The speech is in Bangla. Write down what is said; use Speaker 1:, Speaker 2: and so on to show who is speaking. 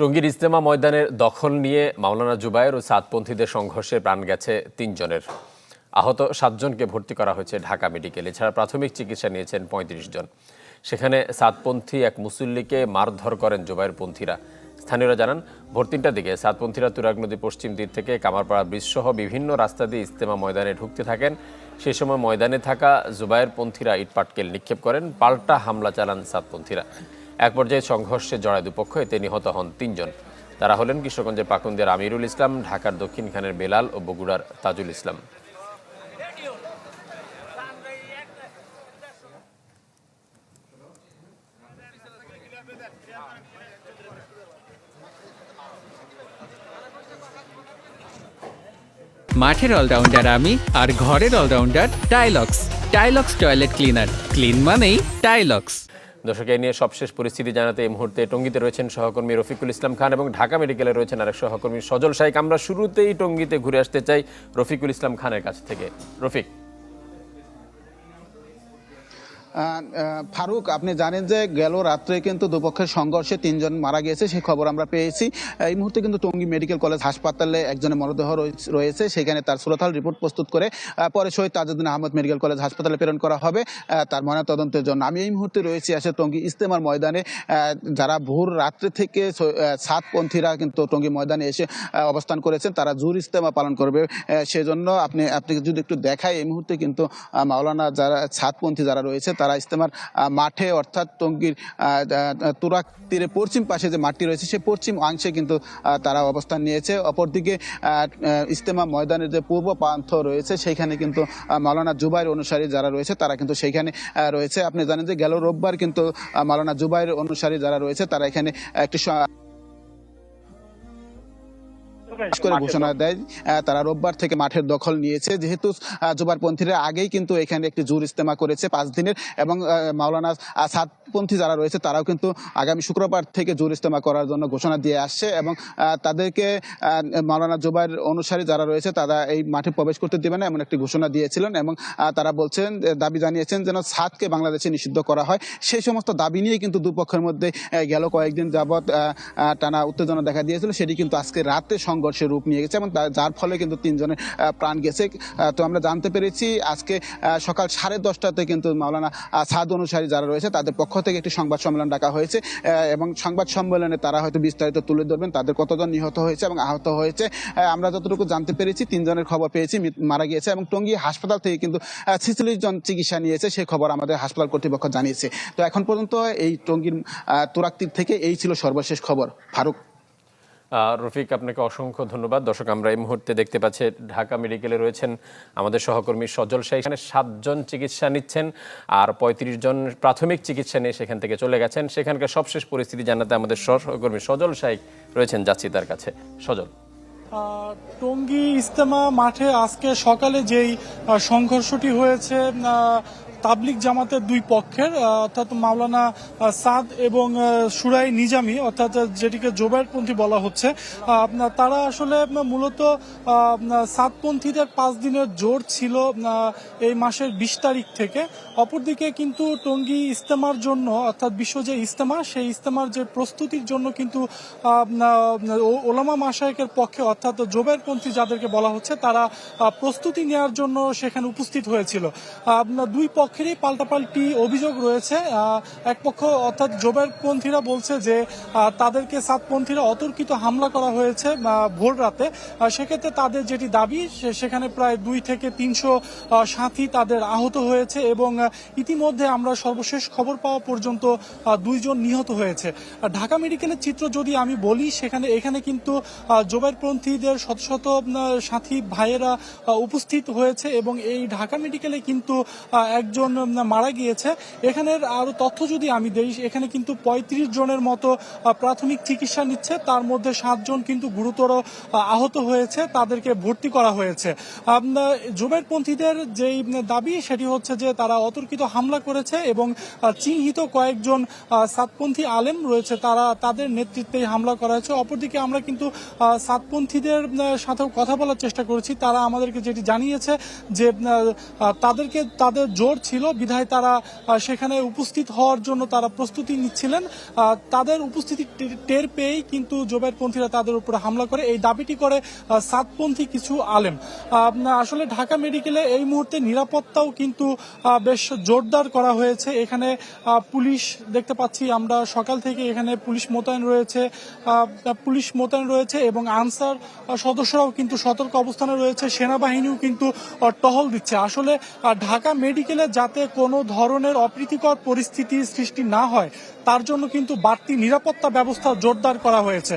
Speaker 1: টঙ্গীর ইজতেমা ময়দানের দখল নিয়ে মাওলানা জুবায়ের ও সাতপন্থীদের সংঘর্ষে প্রাণ গেছে তিনজনের। আহত সাতজনকে ভর্তি করা হয়েছে ঢাকা মেডিকেল, এছাড়া প্রাথমিক চিকিৎসা নিয়েছেন পঁয়ত্রিশ জন। সেখানে সাতপন্থী এক মুসল্লিকে মারধর করেন জুবায়েরপন্থীরা স্থানীয়রা জানান, ভোর তিনটার দিকে সাতপন্থীরা তুরাগ নদী পশ্চিম দিক থেকে কামারপাড়া ব্রিজ সহ বিভিন্ন রাস্তা দিয়ে ইজতেমা ময়দানে ঢুকতে থাকেন। সেই সময় ময়দানে থাকা জুবায়েরপন্থীরা ইটপাটকেল নিক্ষেপ করেন, পাল্টা হামলা চালান সাতপন্থীরা। এক পর্যায়ে সংঘর্ষে জড়ায় দুপক্ষ, এতে নিহত হন তিনজন। তারা হলেন কিশোরগঞ্জের পাকুন্দের আমিরুল ইসলাম, ঢাকার দক্ষিণ খানের বেলাল ও বগুড়ার তাজুল ইসলাম।
Speaker 2: মাঠের অলরাউন্ডার আমি আর ঘরের allrounder Tilex. Tilex toilet cleaner. Clean মানেই টাইলক্স।
Speaker 1: দর্শক নিয়ে সবশেষ পরিস্থিতি জানাতে এই মুহূর্তে টঙ্গিতে রয়েছেন সহকর্মী রফিকুল ইসলাম খান এবং ঢাকা মেডিকেলে রয়েছেন আরেক সহকর্মী সজল শাইক। আমরা শুরুতেই টঙ্গিতে ঘুরে আসতে চাই রফিকুল ইসলাম খানের কাছ থেকে। রফিক।
Speaker 3: ফারুক, আপনি জানেন যে গেল রাত্রে কিন্তু দুপক্ষের সংঘর্ষে তিনজন মারা গিয়েছে সেই খবর আমরা পেয়েছি। এই মুহূর্তে কিন্তু টঙ্গী মেডিকেল কলেজ হাসপাতালে একজনের মরদেহ রয়েছে- সেখানে তার সুরতাল রিপোর্ট প্রস্তুত করে পরে শহীদ তাজউদ্দিন আহমদ মেডিকেল কলেজ হাসপাতালে প্রেরণ করা হবে তার ময়নাতদন্তের জন্য। আমি এই মুহূর্তে রয়েছি আসে টঙ্গী ইস্তেমার ময়দানে যারা ভোর রাত্রে থেকে সাতপন্থীরা কিন্তু টঙ্গী ময়দানে এসে অবস্থান করেছেন, তারা জুর ইস্তেমা পালন করবে সেজন্য আপনি আপনি যদি একটু দেখায় এই মুহূর্তে কিন্তু মাওলানা যারা সাতপন্থী যারা রয়েছে, তারা ইস্তেমার ইজতেমার মাঠে অর্থাৎ টঙ্গীর তুরাক তীরে পশ্চিম পাশে যে মাঠটি রয়েছে সে পশ্চিম অংশে কিন্তু তারা অবস্থান নিয়েছে। অপরদিকে ইস্তেমা ময়দানের যে পূর্ব প্রান্ত রয়েছে, সেইখানে কিন্তু মালানা জুবাইর অনুসারী যারা রয়েছে, তারা কিন্তু সেইখানে রয়েছে। আপনি জানেন যে গেল রোববার কিন্তু মালানা জুবাইর অনুসারী যারা রয়েছে, তারা এখানে একটি স- করে ঘোষণা দেয় তারা রোববার থেকে মাঠের দখল নিয়েছে। যেহেতু জুবারপন্থীরা আগেই কিন্তু এখানে একটি জোর ইস্তেমা করেছে পাঁচ দিনের এবং মাওলানা আহ, সাতপন্থী যারা রয়েছে তারাও কিন্তু আগামী শুক্রবার থেকে জোর ইস্তেমা করার জন্য ঘোষণা দিয়ে আসছে এবং তাদেরকে মাওলানা জুবাইর অনুসারী যারা রয়েছে তারা এই মাঠে প্রবেশ করতে দেবে না এমন একটি ঘোষণা দিয়েছিলেন এবং তারা বলছেন দাবি জানিয়েছেন যেন সাতকে বাংলাদেশে নিষিদ্ধ করা হয়। সেই সমস্ত দাবি নিয়ে কিন্তু দুপক্ষের মধ্যে গেল কয়েকদিন যাবৎ টানা উত্তেজনা দেখা দিয়েছিল। সেটি কিন্তু আজকে রাতে সংঘর্ষের রূপ নিয়ে গেছে এবং যার ফলে কিন্তু তিনজনের প্রাণ গেছে। তো আমরা জানতে পেরেছি আজকে সকাল সাড়ে দশটাতে কিন্তু মাওলানা সাদ অনুসারী যারা রয়েছে তাদের পক্ষ থেকে একটি সংবাদ সম্মেলন ডাকা হয়েছে। এবং সংবাদ সম্মেলনে তারা হয়তো বিস্তারিত তুলে ধরবেন। তাদের কতজন নিহত হয়েছে এবং আহত হয়েছে। আমরা যতটুকু জানতে পেরেছি, তিনজনের খবর পেয়েছি মারা গিয়েছে এবং টঙ্গী হাসপাতাল থেকে কিন্তু ছিচল্লিশ জন চিকিৎসা নিয়েছে। সেই খবর আমাদের হাসপাতাল কর্তৃপক্ষ জানিয়েছে। তো এখন পর্যন্ত এই টঙ্গীর তুরাকতীর থেকে এই ছিল সর্বশেষ খবর। ফারুক।
Speaker 1: রফিক, আপনাকে অসংখ্য ধন্যবাদ। দর্শক, আমরা এই মুহূর্তে দেখতে পাচ্ছি ঢাকা মেডিকেলে রয়েছেন আমাদের সহকর্মী সজল শাহ। এখানে সাতজন চিকিৎসা নিচ্ছেন আর পঁয়ত্রিশ জন প্রাথমিক চিকিৎসা নিয়ে সেখান থেকে চলে গেছেন। সেখানকার সবশেষ পরিস্থিতি জানাতে আমাদের সহকর্মী সজল শাহ রয়েছেন যাচ্ছি তার কাছে। সজল।
Speaker 4: টঙ্গী ইস্তেমা মাঠে আজকে সকালে যেই সংঘর্ষটি হয়েছে তাবলিক জামাতের দুই পক্ষের অর্থাৎ মাওলানা সাদ এবং সুরাই নিজামি, অর্থাৎ যেটিকে জোবায়েরপন্থী বলা হচ্ছে তারা আসলে মূলত সাতপন্থীদের পাঁচ দিনের জোর ছিল এই মাসের বিশ তারিখ থেকে। অপরদিকে কিন্তু টঙ্গী ইস্তেমার জন্য, অর্থাৎ বিশ্ব যে ইস্তেমা সেই ইস্তেমার যে প্রস্তুতির জন্য কিন্তু ওলামা মাসায়কের পক্ষে অর্থাৎ জোবাইরপন্থী যাদেরকে বলা হচ্ছে তারা প্রস্তুতি নেওয়ার জন্য সেখানে উপস্থিত হয়েছিল। দুই পক্ষেরই পাল্টাপাল্টি অভিযোগ রয়েছে। এক পক্ষ অর্থাৎ জোবাইরপন্থীরা বলছে যে তাদেরকে সাতপন্থীরা অতর্কিত হামলা করা হয়েছে ভোর রাতে। সেক্ষেত্রে তাদের যেটি দাবি সেখানে প্রায় দুই থেকে তিনশো সাথী তাদের আহত হয়েছে এবং ইতিমধ্যে আমরা সর্বশেষ খবর পাওয়া পর্যন্ত দুইজন নিহত হয়েছে। ঢাকা মেডিকেলের চিত্র যদি আমি বলি সেখানে এখানে কিন্তু আহ, জোবাইরপন্থীদের শত শত সাথী ভাইয়েরা উপস্থিত হয়েছে এবং এই ঢাকা মেডিকেলে কিন্তু একজন মারা গিয়েছে। এখানের আরও তথ্য যদি আমি দেই, এখানে কিন্তু পঁয়ত্রিশ জনের মতো প্রাথমিক চিকিৎসা নিচ্ছে। তার মধ্যে সাতজন কিন্তু গুরুতর আহত হয়েছে। তাদেরকে ভর্তি করা হয়েছে। আপনার জোবাইরপন্থীদের যেই দাবি, সেটি হচ্ছে যে তারা অতর্কিত হামলা করেছে এবং চিহ্নিত কয়েকজন সাতপন্থী আলেম রয়েছে। তারা তাদের নেতৃত্বে হামলা করা হয়েছে। অপরদিকে আমরা কিন্তু সাতপন্থী আহ, সাথেও কথা বলার চেষ্টা করেছি। তারা আমাদেরকে যেটি জানিয়েছে যে তাদেরকে তাদের জোর ছিল বিধায় তারা সেখানে উপস্থিত হওয়ার জন্য তারা প্রস্তুতি নিচ্ছিলেন। তাদের উপস্থিতি টের পেয়েই কিন্তু জোবাইরপন্থীরা তাদের উপরে হামলা করে। এই দাবিটি করে সাতপন্থী কিছু আলেম। আসলে ঢাকা মেডিকেলে এই মুহূর্তে নিরাপত্তাও কিন্তু বেশ জোরদার করা হয়েছে। এখানে পুলিশ দেখতে পাচ্ছি আমরা সকাল থেকে এখানে পুলিশ মোতায়েন রয়েছে। পুলিশ মোতায়েন রয়েছে এবং আনসার সদস্যরাও কিন্তু সতর্ক অবস্থানে রয়েছে। সেনাবাহিনীও কিন্তু টহল দিচ্ছে। আসলে ঢাকা মেডিকেলে যাতে কোনো ধরনের অপ্রীতিকর পরিস্থিতি সৃষ্টি না হয়, তার জন্য কিন্তু বাড়তি নিরাপত্তা ব্যবস্থা জোরদার করা হয়েছে।